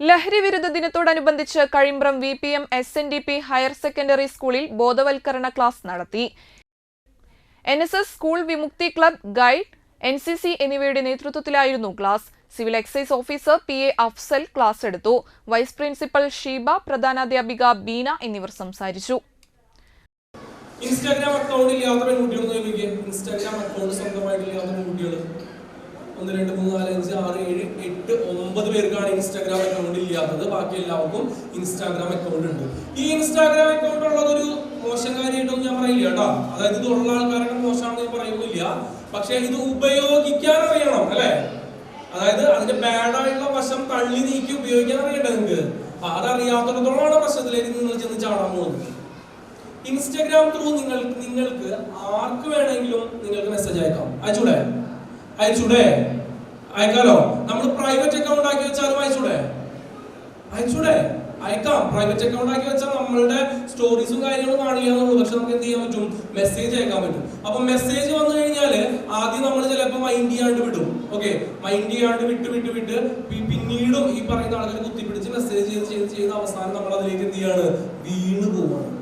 ലഹരി വിരുദ്ധ ദിനത്തോടനുബന്ധിച്ച് Kazhimbram V P M S N D P higher secondary സ്കൂളിൽ ബോധവൽക്കരണ ക്ലാസ് നടത്തി. N S S school Vimukthi club guide N C C എന്നിവയുടെ നേതൃത്വത്തിലായിരുന്നു class. Civil excise officer P A Afsal class എടുത്തു. Vice principal Sheeba പ്രധാനാധ്യാപിക ബീന എന്നിവർ സംസാരിച്ചു. Instagram account ഇല്ലാത്ത പെൺകുട്ടികൾ ഇൻസ്റ്റാഗ്രാം അക്കൗണ്ട് സ്വന്തമായിട്ടില്ലാത്ത പെൺകുട്ടികൾ ഒന്ന് രണ്ട് മൂന്ന് നാല് അഞ്ച് ആറ് ഏഴ് എട്ട് ഒമ്പത് പേർക്കാണ് ഇൻസ്റ്റാഗ്രാം അക്കൗണ്ട് ഇല്ലാത്തത്. ബാക്കി എല്ലാവർക്കും ഇൻസ്റ്റാഗ്രാം അക്കൗണ്ട് ഉണ്ട്. ഈ ഇൻസ്റ്റാഗ്രാം അക്കൗണ്ട് ഉള്ളതൊരു മോശം കാര്യമായിട്ടൊന്നും ഞാൻ പറയില്ല കേട്ടോ. അതായത് ഇത് ഉള്ള ആൾക്കാരൊക്കെ മോശമാണെന്ന് ഞാൻ പറയുന്നില്ല. പക്ഷെ ഇത് ഉപയോഗിക്കാൻ അറിയണം അല്ലേ? അതായത് അതിന്റെ ബാഡായിട്ടുള്ള വശം തള്ളി നീക്കി ഉപയോഗിക്കാൻ അറിയണ്ട നിങ്ങൾക്ക് അതറിയാത്തിടത്തോളമാണ് പ്രശ്നത്തിലേക്ക് നിങ്ങൾ ചെന്ന് ചാടാൻ പോകുന്നത്. ഇൻസ്റ്റാഗ്രാം ത്രൂ നിങ്ങൾ നിങ്ങൾക്ക് ആർക്ക് വേണമെങ്കിലും നിങ്ങൾക്ക് മെസ്സേജ് അയക്കാം. അയച്ചൂടെ? അയച്ചൂടെ? അയക്കാലോ? നമ്മൾ പ്രൈവറ്റ് അക്കൗണ്ട് ആക്കി വെച്ചാലും അയച്ചൂടെ? അയച്ചൂടെ? അയക്കാം. പ്രൈവറ്റ് അക്കൗണ്ട് ആക്കി വെച്ചാൽ നമ്മളുടെ സ്റ്റോറീസും കാര്യങ്ങളും കാണില്ല എന്നുള്ളൂ. പക്ഷെ നമുക്ക് എന്ത് ചെയ്യാൻ പറ്റും? മെസ്സേജ് അയക്കാൻ പറ്റും. അപ്പൊ മെസ്സേജ് വന്നു കഴിഞ്ഞാൽ ആദ്യം നമ്മൾ ചിലപ്പോൾ മൈൻഡ് ചെയ്യാണ്ട് വിടും. ഓക്കെ മൈൻഡ് ചെയ്യാണ്ട് വിട്ട് വിട്ട് വിട്ട് പിന്നീടും ഈ പറയുന്ന ആളുകൾ കുത്തിപ്പിടിച്ച് മെസ്സേജ് ചെയ്ത് ചെയ്ത് ചെയ്ത് അവസാനം നമ്മൾ അതിലേക്ക് എന്ത് ചെയ്യാണ്? വീണ് പോവാണ്.